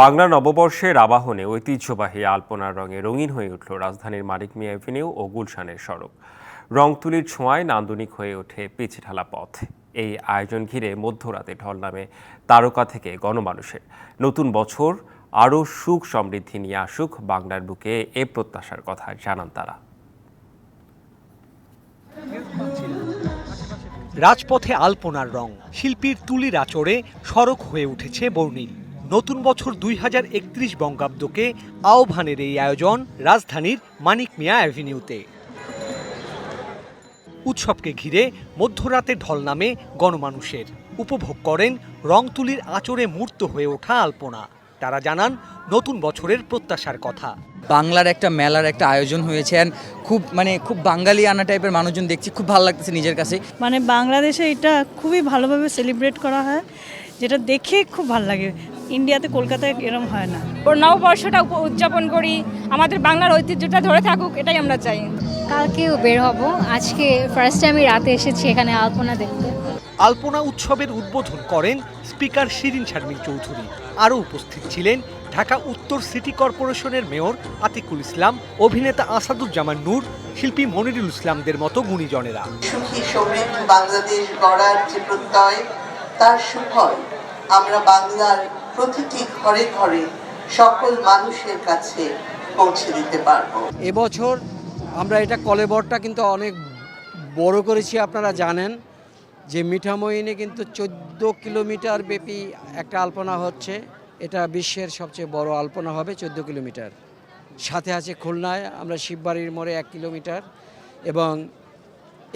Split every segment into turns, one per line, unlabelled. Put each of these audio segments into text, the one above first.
বাংলা নববর্ষের আবাহনে ঐতিহ্যবাহী আলপনার রঙে রঙিন হয়ে উঠল রাজধানীর মানিক মিয়া এভিনিউ ও গুলশানের সড়ক। রং তুলির ছোঁয়ায় নান্দনিক হয়ে ওঠে পিচ ঢালা পথ। এই আয়োজন ঘিরে মধ্যরাতে ঢল নামে তারকা থেকে গণমানুষের। নতুন বছর, আরও সুখ সমৃদ্ধি নিয়ে আসুক বাংলার বুকে এ প্রত্যাশার কথা জানান তারা।
রাজপথে আলপনার রং। শিল্পীর তুলির আচরে সড়ক হয়ে উঠেছে বর্ণিল। নতুন বছর দুই হাজার একত্রিশ বঙ্গাব্দকে আহ্বানের এই আয়োজন রাজধানীর মানিক মিয়া অ্যাভিনিউতে। উৎসবকে ঘিরে মধ্যরাতে ঢল নামে গণমানুষের। উপভোগ করেন রং তুলির আচরে মূর্ত হয়ে ওঠা আলপনা। তারা জানান নতুন বছরের প্রত্যাশার কথা।
বাংলার একটা মেলার একটা আয়োজন হয়েছে খুব মানে খুব বাঙালি আনা টাইপের মানুষজন দেখছি খুব ভালো লাগতেছে নিজের কাছে।
মানে বাংলাদেশে এটা খুবই ভালোভাবে সেলিব্রেট করা হয় যেটা দেখে খুব ভালো লাগে। ইন্ডিয়াতে কলকাতায় এরম হয় না।
ওর নববর্ষটা উদযাপন করি আমাদের বাংলার ঐতিহ্যটা ধরে থাকুক এটাই আমরা চাই।
কালকেও বের হব। আজকে ফার্স্ট টাইম আমি রাতে এসেছি এখানে আলপনা দেখতে।
আলপনা উৎসবের উদ্বোধন করেন স্পিকার শিরিন শারমিন চৌধুরী। আরও উপস্থিত ছিলেন ঢাকা উত্তর সিটি কর্পোরেশনের মেয়র আতিকুল ইসলাম অভিনেতা আসাদুজ্জামান নূর শিল্পী মনিরুল ইসলামদের মতো গুণীজনেরা।
সুখী সমৃদ্ধ বাংলাদেশ গড়ার যে প্রত্যয় তার সুফল আমরা বাংলার প্রতিটি ঘরে ঘরে সকল মানুষের কাছে পৌঁছে দিতে পারব।
এবছর আমরা এটা কলেবরটা কিন্তু অনেক বড় করেছি, আপনারা জানেন। যে মিঠামইনে কিন্তু চোদ্দ কিলোমিটার ব্যাপী একটা আলপনা হচ্ছে। এটা বিশ্বের সবচেয়ে বড় আলপনা হবে চোদ্দ কিলোমিটার। সাথে আছে খুলনায়, আমরা শিববাড়ির মোড়ে এক কিলোমিটার। এবং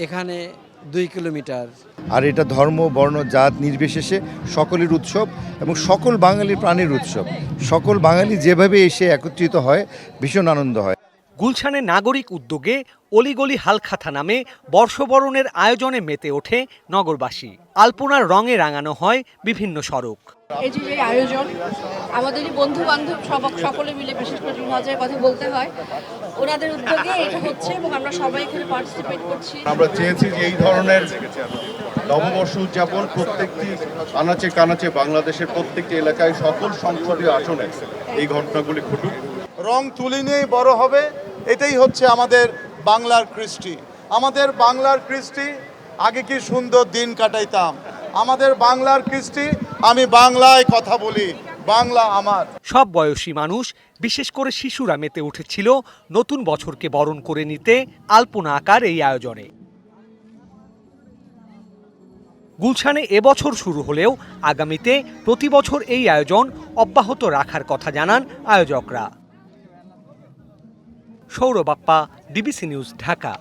এখানে দুই কিলোমিটার।
আর এটা ধর্ম, বর্ণ, জাত নির্বিশেষে সকলের উৎসব এবং সকল বাঙালি প্রাণীর উৎসব। সকল বাঙালি যেভাবে এসে একত্রিত হয়, ভীষণ আনন্দ হয়।
গুলশানে নাগরিক উদ্যোগে অলিগলি হালখাতা নামে বর্ষবরণের আয়োজনে মেতে ওঠে নগরবাসী। আলপনার রঙে রাঙানো হয় বিভিন্ন সড়ক
এই যে আয়োজন আমাদেরই বন্ধু বান্ধব সব সকলে মিলে বিশেষ করে জুন কথা বলতে হয় ওনাদের উদ্যোগে এটা হচ্ছে এবং আমরা সবাই এখানে পার্টিসিপেট করছি।
আমরা চেয়েছি যে এই ধরনের নববর্ষ উদযাপন প্রত্যেকটি আনাচে কানাচে বাংলাদেশের প্রত্যেকটি এলাকায় সকল সংসদীয় আসনে এই ঘটনাগুলি ঘটুক।
রং তুলি নিয়েই বড় হবে এটাই হচ্ছে আমাদের বাংলার কৃষ্টি। আমাদের বাংলার কৃষ্টি, আগে কি সুন্দর দিন কাটাইতাম। আমাদের বাংলার কৃষ্টি, আমি বাংলায় কথা বলি, বাংলা আমার।
সব বয়সী মানুষ, বিশেষ করে শিশুরা মেতে উঠেছিল, নতুন বছরকে বরণ করে নিতে আলপনা আকার এই আয়োজনে। গুলশানে এবছর শুরু হলেও আগামীতে প্রতি বছর এই আয়োজন অব্যাহত রাখার কথা জানান আয়োজকরা। Sourabappa DBC news Dhaka.